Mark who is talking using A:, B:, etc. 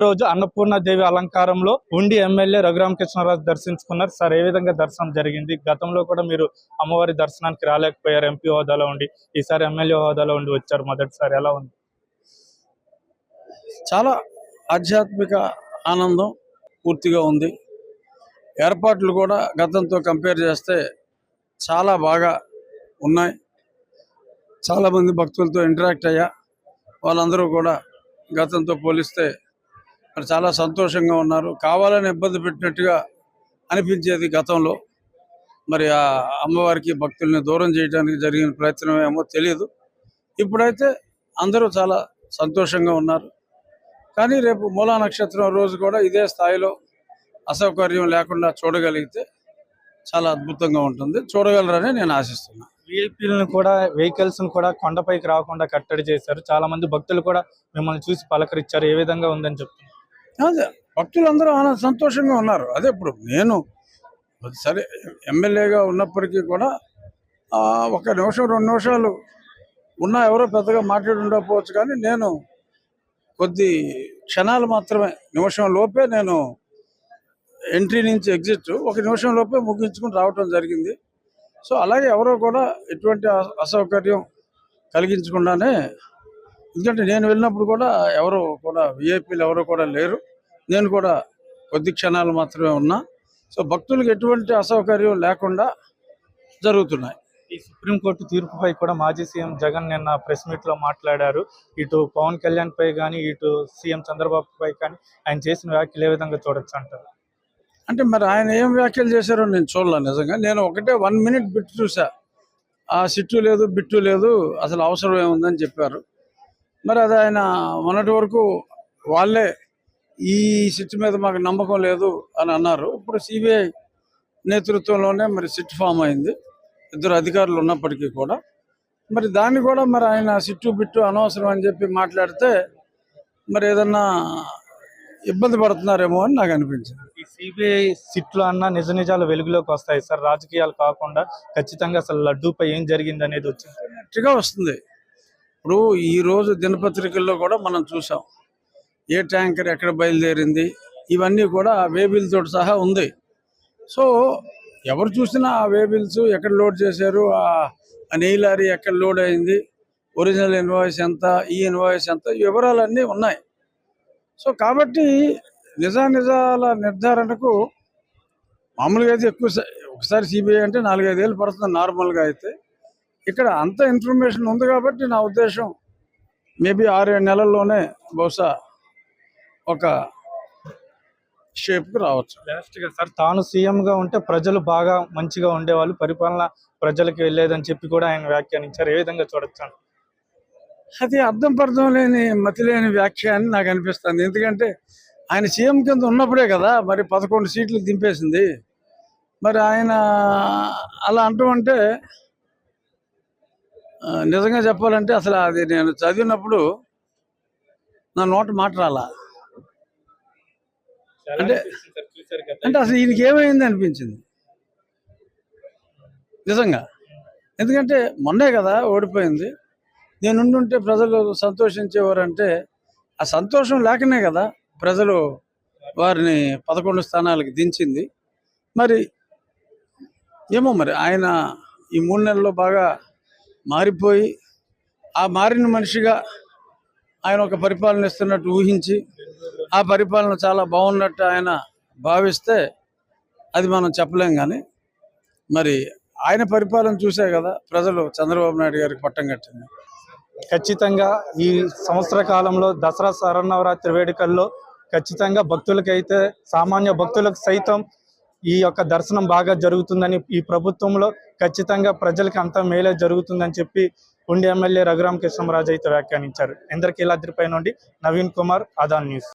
A: రోజు అన్నపూర్ణ దేవి అలంకారంలో ఉండి ఎమ్మెల్యే రఘురామకృష్ణరాజు దర్శించుకున్నారు. సార్ ఏ విధంగా దర్శనం జరిగింది? గతంలో కూడా మీరు అమ్మవారి దర్శనానికి రాలేకపోయారు ఎంపీ హోదాలో ఉండి. ఈసారి ఎమ్మెల్యే హోదాలో ఉండి వచ్చారు మొదటిసారి. ఎలా ఉంది?
B: చాలా ఆధ్యాత్మిక ఆనందం పూర్తిగా ఉంది. ఏర్పాట్లు కూడా గతంతో కంపేర్ చేస్తే చాలా బాగా ఉన్నాయి. చాలామంది భక్తులతో ఇంటరాక్ట్ అయ్యా. వాళ్ళందరూ కూడా గతంతో పోలిస్తే మరి చాలా సంతోషంగా ఉన్నారు. కావాలని ఇబ్బంది పెట్టినట్టుగా అనిపించేది గతంలో. మరి ఆ అమ్మవారికి భక్తుల్ని దూరం చేయడానికి జరిగిన ప్రయత్నం ఏమో తెలియదు ఇప్పుడైతే అందరూ చాలా సంతోషంగా ఉన్నారు. కానీ రేపు మూలా నక్షత్రం రోజు కూడా ఇదే స్థాయిలో అసౌకర్యం లేకుండా చూడగలిగితే చాలా అద్భుతంగా ఉంటుంది. చూడగలరని నేను ఆశిస్తున్నాను
A: విఐపీలను కూడా వెహికల్స్ కూడా కొండపైకి రాకుండా కట్టడి చేశారు. చాలా మంది భక్తులు కూడా మిమ్మల్ని చూసి పలకరించారు. ఏ విధంగా ఉందని చెప్తున్నారు?
B: భక్తులందరూ ఆనంద సంతోషంగా ఉన్నారు. అదే ఇప్పుడు నేను సరే ఎమ్మెల్యేగా ఉన్నప్పటికీ కూడా ఒక నిమిషం రెండు నిమిషాలు ఉన్నా ఎవరో పెద్దగా మాట్లాడి ఉండకపోవచ్చు కానీ నేను కొద్ది క్షణాలు మాత్రమే నిమిషం లోపే నేను ఎంట్రీ నుంచి ఎగ్జిట్ ఒక నిమిషం లోపే ముగించుకుని రావటం జరిగింది. సో అలాగే ఎవరో కూడా ఎటువంటి అస- అసౌకర్యం కలిగించకుండానే ఎందుకంటే నేను వెళ్ళినప్పుడు కూడా ఎవరు కూడా విఐపీలు ఎవరు కూడా లేరు. నేను కూడా కొద్ది క్షణాలు మాత్రమే ఉన్నా. సో భక్తులకు ఎటువంటి అసౌకర్యం లేకుండా జరుగుతున్నాయి.
A: ఈ సుప్రీంకోర్టు తీర్పుపై కూడా మాజీ సీఎం జగన్ నిన్న ప్రెస్ మీట్లో మాట్లాడారు. ఇటు పవన్ కళ్యాణ్ పై కానీ ఇటు సీఎం చంద్రబాబు పై కానీ ఆయన చేసిన వ్యాఖ్యలు ఏ విధంగా చూడొచ్చు అంటారు?
B: అంటే మరి ఆయన ఏం వ్యాఖ్యలు చేశారో నేను చూడలే నిజంగా. నేను ఒకటే వన్ మినిట్ బిట్ చూసా ఆ సిట్టు లేదు బిట్టు లేదు అసలు అవసరం ఏముందని చెప్పారు. మరి అది ఆయన మొన్నటి వరకు వాళ్ళే ఈ సిట్ మీద మాకు నమ్మకం లేదు అని అన్నారు. ఇప్పుడు సిబిఐ నేతృత్వంలోనే మరి సిట్ ఫామ్ అయింది. ఇద్దరు అధికారులు ఉన్నప్పటికీ కూడా. మరి దాన్ని కూడా మరి ఆయన సిట్టు బిట్టు అనవసరం అని చెప్పి మాట్లాడితే మరి ఏదన్నా ఇబ్బంది పడుతున్నారేమో అని నాకు అనిపించింది.
A: ఈ సిబిఐ సిట్లు అన్న నిజ నిజాలు వెలుగులోకి వస్తాయి సార్. రాజకీయాలు కాకుండా ఖచ్చితంగా అసలు లడ్డూపై ఏం జరిగింది అనేది వచ్చింది
B: వస్తుంది. ఇప్పుడు ఈరోజు దినపత్రికల్లో కూడా మనం చూసాం ఏ ట్యాంకర్ ఎక్కడ బయలుదేరింది? ఇవన్నీ కూడా వేబిల్తో సహా ఉంది. సో ఎవరు చూసినా ఆ వేబిల్స్ ఎక్కడ లోడ్ చేశారు? ఆ ఆ నెయ్యి లారీ ఎక్కడ లోడ్ అయింది? ఒరిజినల్ ఇన్వాయిస్ ఎంత? ఈ ఇన్వాయిస్ ఎంత? వివరాలన్నీ ఉన్నాయి. సో కాబట్టి నిజానిజాల నిర్ధారణకు మామూలుగా అయితే ఎక్కువ స- ఒకసారి సిబిఐ అంటే నాలుగైదేళ్ళు పడుతుంది నార్మల్గా అయితే. ఇక్కడ అంత ఇన్ఫర్మేషన్ ఉంది కాబట్టి నా ఉద్దేశం మేబీ ఆరేడు నెలల్లోనే బహుశా ఒక షేప్కి రావచ్చు.
A: లాస్ట్గా సార్ తాను సీఎం గా ఉంటే ప్రజలు బాగా మంచిగా ఉండేవాళ్ళు పరిపాలన ప్రజలకు వెళ్ళేదని చెప్పి కూడా ఆయన వ్యాఖ్యానించారు. ఏ విధంగా చూడొచ్చు అంటారు?
B: అది అర్థం పర్థం లేని మతి లేని వ్యాఖ్య అని నాకు అనిపిస్తుంది. ఎందుకంటే ఆయన సీఎం కింద ఉన్నప్పుడే కదా మరి పదకొండు సీట్లు దింపేసింది. మరి ఆయన అలా అంటూ అంటే నిజంగా చెప్పాలంటే అసలు అది నేను చదివినప్పుడు నా నోట మాట రాలా. అంటే- అంటే అసలు ఈయనకి ఏమైంది అనిపించింది? నిజంగా. ఎందుకంటే మొన్నే కదా ఓడిపోయింది. నేను ఉండుంటే ప్రజలు సంతోషించేవారంటే ఆ సంతోషం లేకనే కదా ప్రజలు వారిని పదకొండు స్థానాలకు దించింది. మరి ఏమో మరి ఆయన ఈ మూడు నెలల్లో బాగా మారిపోయి ఆ మారిన మనిషిగా ఆయన ఒక పరిపాలన ఇస్తున్నట్టు ఊహించి ఆ పరిపాలన చాలా బాగున్నట్టు ఆయన భావిస్తే అది మనం చెప్పలేం కానీ మరి ఆయన పరిపాలన చూసే కదా ప్రజలు చంద్రబాబు నాయుడు గారికి పట్టం కట్టింది.
A: ఖచ్చితంగా ఈ సంవత్సర కాలంలో దసరా శరన్నవరాత్రి వేడుకల్లో ఖచ్చితంగా భక్తులకైతే సామాన్య భక్తులకు సైతం ఈ యొక్క దర్శనం బాగా జరుగుతుందని ఈ ప్రభుత్వంలో ఖచ్చితంగా ప్రజలకి అంతా మేలే జరుగుతుందని చెప్పి ఉండి ఎమ్మెల్యే రఘురామ కృష్ణరాజు అయితే వ్యాఖ్యానించారు. ఇంద్రకీలాద్రిపై నుండి నవీన్ కుమార్ అదాన్ న్యూస్.